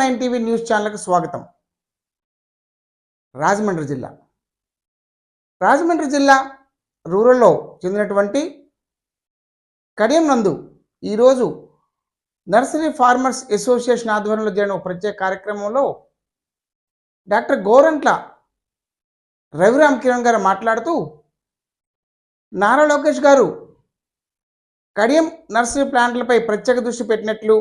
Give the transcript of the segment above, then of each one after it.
Nine TV news ఛానల్కి స్వాగతం. రాజమండ్రి జిల్లా. రాజమండ్రి జిల్లా రూరల్లో చెందినటువంటి కడియం నందు ఈరోజు నర్సరీ ఫార్మర్స్ అసోసియేషన్ ఆధ్వర్యంలో జరిగిన ఒక ప్రత్యేక కార్యక్రమంలో డాక్టర్ గోరంట్ల రవిరామ్ కిరణ్ గారు మాట్లాడుతూ నారా లోకేష్ గారు కడియం నర్సరీ ప్లాంట్లపై ప్రత్యేక దృష్టి పెట్టినట్లు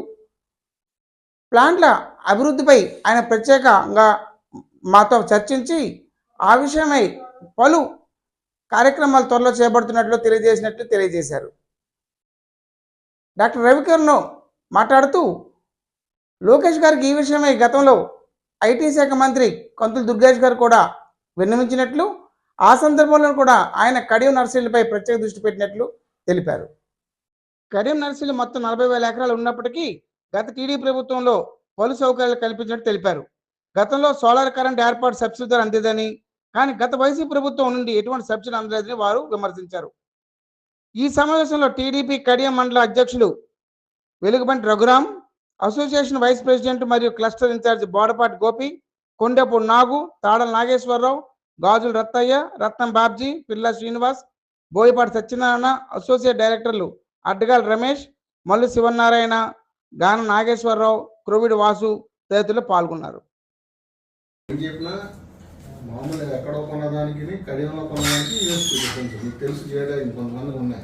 ప్లాంట్ల అభివృద్ధిపై ఆయన ప్రత్యేకంగా మాతో చర్చించి ఆ విషయమై పలు కార్యక్రమాలు త్వరలో చేపడుతున్నట్లు తెలియజేసినట్లు తెలియజేశారు. డాక్టర్ రవికిరణ్ మాట్లాడుతూ లోకేష్ గారికి ఈ విషయమై గతంలో ఐటీ శాఖ మంత్రి కంతులు దుర్గేష్ గారు కూడా విన్నవించినట్లు ఆ సందర్భంలో కూడా ఆయన కడియం నర్సరీలపై ప్రత్యేక దృష్టి పెట్టినట్లు తెలిపారు. కడియం నర్సరీలు మొత్తం నలభై వేల ఎకరాలు ఉన్నప్పటికీ గత టీడీ ప్రభుత్వంలో పలు సౌకర్యాలు కల్పించినట్టు తెలిపారు. గతంలో సోలార్ కరెంట్ ఏర్పాటు సబ్సిడీ ధర అందేదని కానీ గత వైసీపీ ప్రభుత్వం నుండి ఎటువంటి సబ్సిడీ అందలేదని వారు విమర్శించారు. ఈ సమావేశంలో టీడీపీ కడియం మండల అధ్యక్షులు Velugubanti Raghuram association vice president మరియు cluster incharge Bodapati Gopi Kondapudi Nagu Tadala Nageswararao Gajula Rattaiah Ratnam Babji Pilla Srinivas Boyapati Satyanarayana associate డైరెక్టర్లు అడ్డగాల రమేష్ మల్లు శివనారాయణ గాన నాగేశ్వరరావు క్రోవిడ్ వాసు తదితరులు పాల్గొన్నారు. ఏం మామూలుగా ఎక్కడో కొనడానికి కడియంలో కొనడానికి కొంచెం మీకు తెలుసు చేయడానికి కొంతమంది ఉన్నాయి.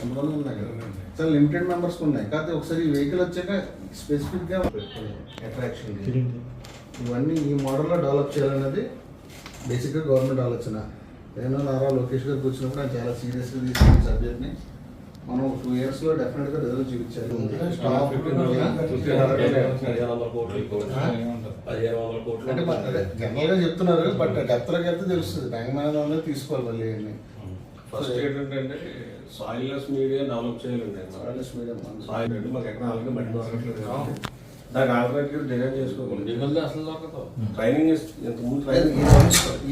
కొంతమంది ఉన్నాయి కదా. చాలా లిమిటెడ్ మెంబర్స్ ఉన్నాయి. కాకపోతే ఒకసారి ఈ వెహికల్ వచ్చాక స్పెసిఫిక్గా అట్రాక్షన్ ఇవన్నీ ఈ మోడల్లో డెవలప్ చేయాలన్నది బేసిక్గా గవర్నమెంట్ ఆలోచన. నేను నారా లోకేష్ గారికి వచ్చినప్పుడు ఆయన చాలా సీరియస్గా తీసుకున్న సబ్జెక్ట్ని మనం టూ ఇయర్స్లో డెఫినెట్గా రిజల్ట్ చూపించాలి స్టాఫ్ అంటే జనరల్గా చెప్తున్నారు బట్ డెప్త్లోకి వెళ్తే తెలుస్తుంది. బ్యాంక్ మేనేజ్ తీసుకోవాలి మళ్ళీ ఫస్ట్ ఏంటంటే సాయిల్లెస్ మీడియా డెవలప్ చేయాలండి Wireless medium. సాయిల్ అంటే మాకు ఎక్కడ అలాగే మట్టి దొరకట్లేదు. దానికి ఆల్టర్నేటివ్ డిజైన్ చేసుకోవాలి అసలు దొరకదు. ట్రైనింగ్ ఇంత ముందు ట్రైనింగ్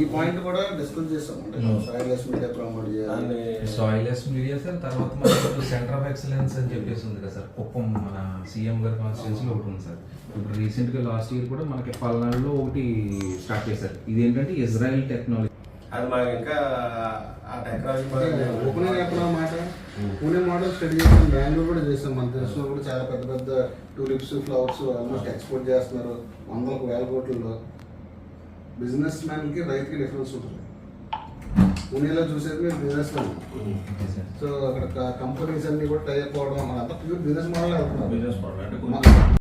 ఈ పాయింట్ కూడా డిస్కస్ చేస్తాం అంటే సాయిలెస్ మీడియా ప్రమోట్ చేయాలి. సాయిలెస్ మీడియా సార్ తర్వాత మనకి సెంటర్ ఆఫ్ ఎక్సలెన్స్ అని చెప్పేసి ఉంది కదా సార్ కుప్పం మన సీఎం గారి కాన్స్టిట్యూన్సీలో ఒకటి ఉంది సార్ ఇప్పుడు రీసెంట్గా లాస్ట్ ఇయర్ కూడా మనకి పల్నాడులో ఒకటి స్టార్ట్ చేశారు. ఇది ఏంటంటే ఇజ్రాయెల్ టెక్నాలజీ అది మాకు ఇంకా ఆ టెక్నాలజీ ఓపెన్ చెప్పిన మాట పూణే మోడల్ స్టడీ చేసాం బెంగళూరు కూడా చేసాం. మన తెలిసిన కూడా చాలా పెద్ద పెద్ద టూలిప్స్ ఫ్లవర్స్ ఆల్మోస్ట్ ఎక్స్పోర్ట్ చేస్తున్నారు. వందలకు వేల కోట్లలో. బిజినెస్ మ్యాన్కి రైతుకి డిఫరెన్స్ ఉంటుంది. పూణేలో చూసేది మీరు బిజినెస్ మ్యాన్ సో అక్కడ కంపెనీస్ అన్ని కూడా టైప్ అవడం అదంతా ప్యూర్ బిజినెస్ మోడల్ వెళ్తున్నారు బిజినెస్ మోడల్ అంటే